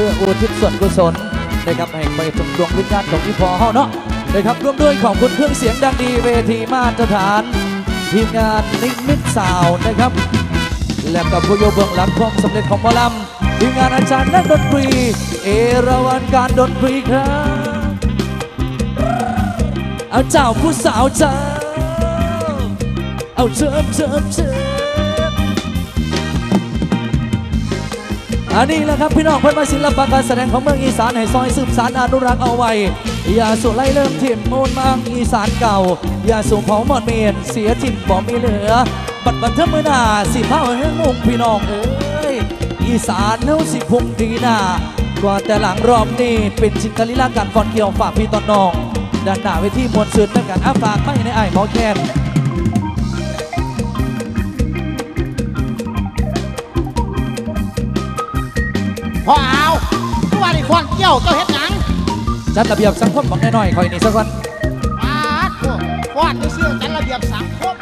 พื่ออุทิศส่วนกุศลนะครับให้ไปถึงดวงวิญญาณของพี่พอเฮาเนาะนะครับร่วมด้วยขอบคุณเครื่องเสียงดังดีเวทีมาตรฐาน ทีมงานนิมิตสาวนะครับ และกับผู้โยเบื้องหลังความสำเร็จของหมอลำทีมงานอาจารย์นักดนตรี เอราวันการดนตรีครับเอาเจ้าผู้สาวเจ้าเอาเชิมเชิมเชิม อันนี้แหละครับพี่น้องเพื่อนมาศิลปะการแสดงของเมืองอีสานให้ซอยสืบสารอนุรักษ์เอาไว้ อย่าสุไล่เริ่มถิ่มมูลมางอีสานเก่า อย่าสูงเผาหมอดเมียนเสียถิ่มบ่มีเหลือ บัดบันเทมือหนาสิเผาให้มุงพี่น้องเอ้ยอีสานเฮาสิพุ่งดีหน้ากว่าแต่หลังรอบนี้เป็นชินกลีลาการฟอนเกี่ยวฝากพี่ตอนน้องด้านหน้าเวทีมวลสืนด้วยกันอาฝากไม่ในไอ้หมอแคน พอเอาผู้ว่าได้ฟอนเกี่ยวเจ้าเฮ็ดหยังจัดระเบียบสังคมบอกน้อยๆคอยนี่สักวันปาดพวกฟอนนี่ซื่อจัดระเบียบสังคม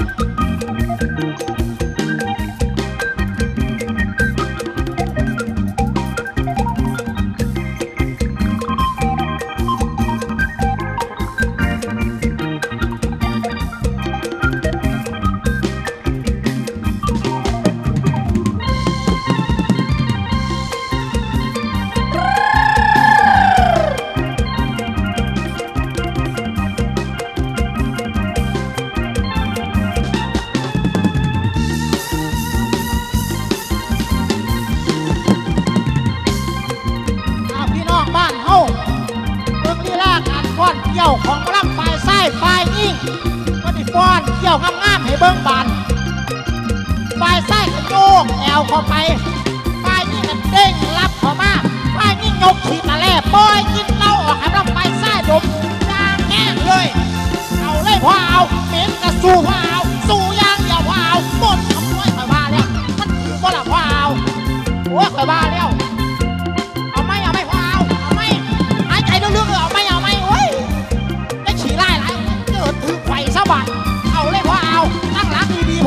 ฝ่ายยิ่งก็ด้ฟ้อนเกี่ยวงามๆให้เบิ่งบานฝ่ายซ้ายก็โยกแอวเข้าไปฝ่ายยิ่งก็เด้งรับเข้ามาฝ่ายนี่ยกขีดตะแล่ปล่อยกินเหล้าออกให้เราฝ่ายซ้ายดมยางแง่เลย เอาเลยพ่อเอาเหม็นกระสู้พ่อเอา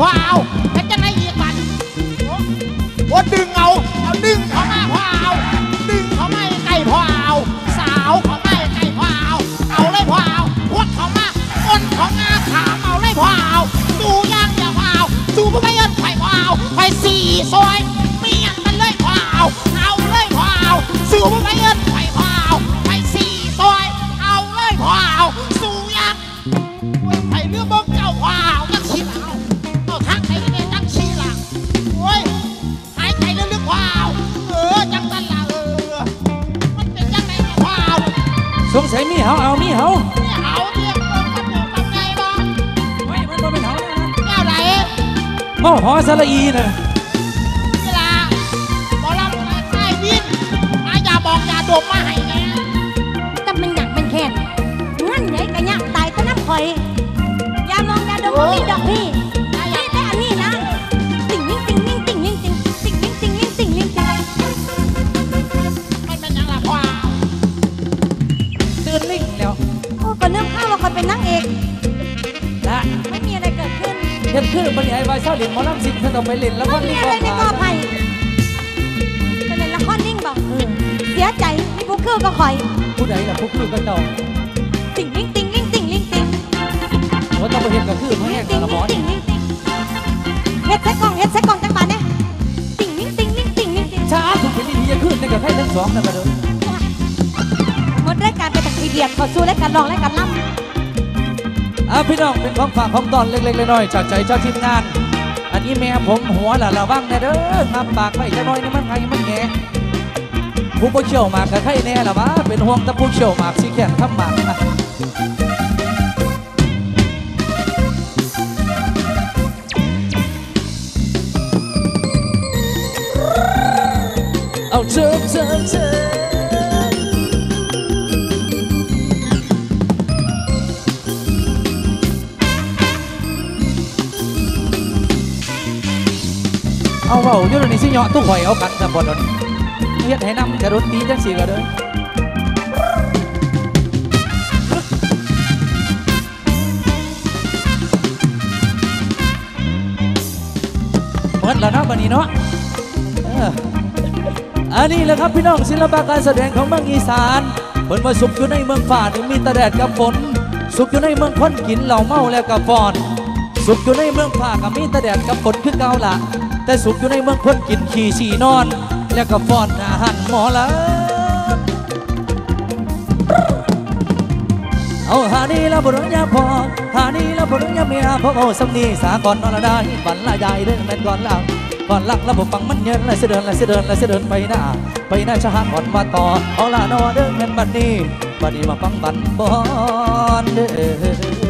ว้าวแล้จะไหนอีกบันว่าดึงเอา สงสัยมีเหาเอามีเหาเนี่ยเอาเรียกเบิ้งกันอยู่กับไงบ้างไม่มันบ่เป็นเหานะแก้วไหนหม้อหอสระอีนะเวลาหมอลำมาใต้ดินมาอย่าบอกอย่าดมมาให้ คือมันใหญ่ไว้เศร้าเหรียญหมอลำสิงห์ถ้าต้องไปเล่นแล้วก็ไม่มีนี่อะไรในก็กอไผ่เป็นเล่นละครนิ่งบอกเสียใจมีผู้คือก็ข่อยผู้ใดล่ะผู้คือก็เจ้าติ่งนิ่งติ่งนิ่งติ่งนิ่งติ่งว่าต้องไปเห็นก็คือเพราะแห้งติ่งละหมอนติ่งนิ่งติ่งเฮ็ดใส่กล่องเฮ็ดใส่กล่องจังบานเนี่ยติ่งนิ่งติ่งนิ่งติ่งนิ่งติ่งช้าถูกเป็นดีจะขึ้นในกับให้ทั้งสองนั่นมาเด้อหมดรายการไปจากทีเดียดขอสู้รายการรองรายการล่ำ อะพี่น้องเป็นของฝากของตอนเล็กๆน้อยๆจากใจเจ้าทีมงาน อันนี้แม่ผมหัวล่ะระวังนะเด้อทำปากไปจะน้อยนี่มันไงมันแงผู้ผู้เชี่ยวหมากกับใครแน่ล่ะวะเป็นห่วงแต่ผู้เชี่ยวหมากสีแขนทำหมากนะเอาเชิญเชิญเชิญ เอาเว้าอยู่เดี๋ยวนี้สิเหยาะตู้ข่อยเอากันซะบ่ดอกเฮ็ดให้นำกระดนตีจังซี่ก็เด้อหมดแล้วเนาะบัดนี้เนาะอันนี้แหละครับพี่น้องศิลปะการแสดงของเมืองอีสานเพิ่นว่าสุขอยู่ในเมืองฝ่านี่มีต่แดดกับฝนสุขอยู่ในเมืองคนกินเหล้าเมาแล้วก็ฟอน สุขอยู่ในเมืองฝ่าก็มีแต่แดดกับฝนคือเก่าละแต่สุขอยู่ในเมืองคนกินขี่ฉี่นอน แล้วก็ฟอนอาหารหมอละเอาหานี่ละบุรุษยาพอหานี่ละบุรุษยาเมียพอเอาสำนีสากรนอนลนรดาบันละยายเดินแม่นก่อนลังก่อนลังระบบฟังมันเยินและเสดินและเสดินและเสดินไปหน้าไปหน้าชาก่อนมาต่อเอาละนอเดินแม่นบัดนี้บัดนี้มาฟังบันบอนเด้อ